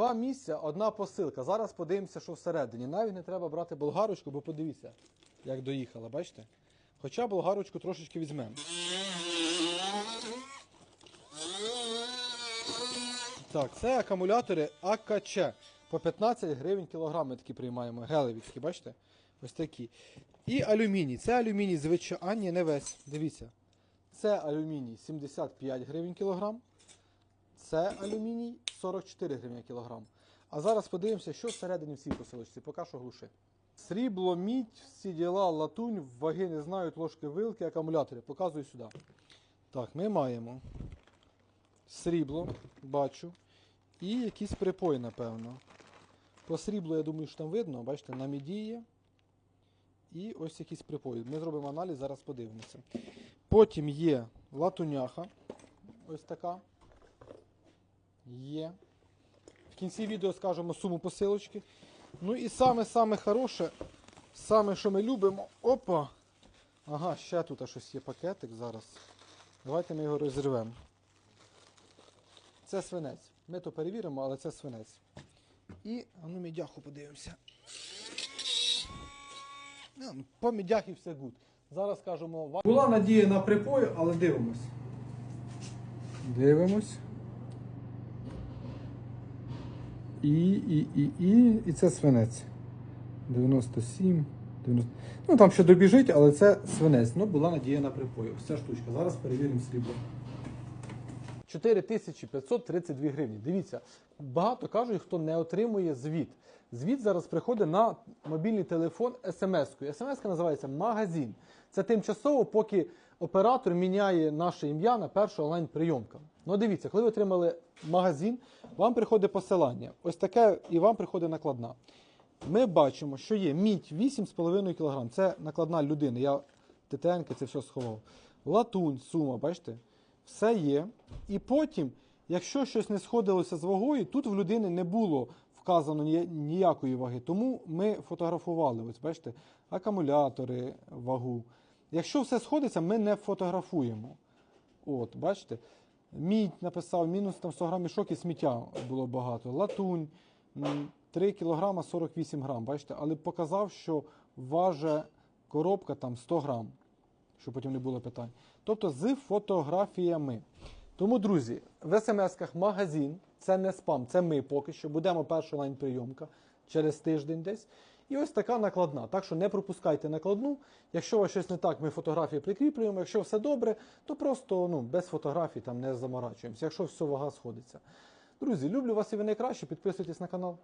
Два місця, одна посилка. Зараз подивимося, що всередині. Навіть не треба брати болгарочку, бо подивіться, як доїхала, бачите? Хоча болгарочку трошечки візьмемо. Так, це акумулятори АКЧ. По 15 гривень кілограм ми такі приймаємо. Гелевівські, бачите? Ось такі. І алюміній. Це алюміній звичайно. Не весь. Дивіться. Це алюміній 75 гривень кілограм. Це алюміній 44 гривні кілограм. А зараз подивимося, що всередині в цій посилочці. Поки що глуши. Срібло, мідь, всі діла, латунь, ваги не знають, ложки, вилки, акумулятори. Показую сюди. Так, ми маємо срібло, бачу. І якийсь припой, напевно. По сріблу, я думаю, що там видно, бачите, на міді є. І ось якийсь припой. Ми зробимо аналіз, зараз подивимося. Потім є латуняха. Ось така. Є. В кінці відео скажемо суму посилочки. Ну і саме-саме хороше, саме, що ми любимо. Опа! Ага, ще тут щось є пакетик зараз. Давайте ми його розірвемо. Це свинець. Ми то перевіримо, але це свинець. І а ну мідяху подивимося. Ну, По мідяхі все гуд. Зараз скажемо вам. Була надія на припой, але дивимось. Дивимось. І, і, і, і, і це свинець. 97, 90. Ну там ще добіжить, але це свинець. Ну, була надія на припой. Ось ця штучка. Зараз перевіримо срібло. 4532 гривні. Дивіться, багато кажуть, хто не отримує звіт. Звіт зараз приходить на мобільний телефон смс-кою. смс називається магазин. Це тимчасово, поки оператор міняє наше ім'я на першу онлайн-прийомка. Ну дивіться, коли ви отримали магазин, вам приходить посилання. Ось таке і вам приходить накладна. Ми бачимо, що є мідь 8,5 кг. Це накладна людини. Я ТТН це все сховав. Латунь, сума, бачите? Все є. І потім, якщо щось не сходилося з вагою, тут в людини не було вказано ніякої ваги. Тому ми фотографували. Ось бачите, акумулятори, вагу. Якщо все сходиться, ми не фотографуємо. От, бачите? Мідь написав, мінус там 100 грам мішок і сміття було багато. Латунь 3 кг 48 грам, бачите, але показав, що важить коробка там 100 грам, щоб потім не було питань. Тобто з фотографіями. Тому, друзі, в смс-ках магазин, це не спам, це ми поки що. Будемо перша онлайн-прийомка через тиждень десь. І ось така накладна. Так що не пропускайте накладну. Якщо у вас щось не так, ми фотографії прикріплюємо. Якщо все добре, то просто ну, без фотографій там не заморачуємося. Якщо все вага сходиться. Друзі, люблю вас і ви найкраще. Підписуйтесь на канал.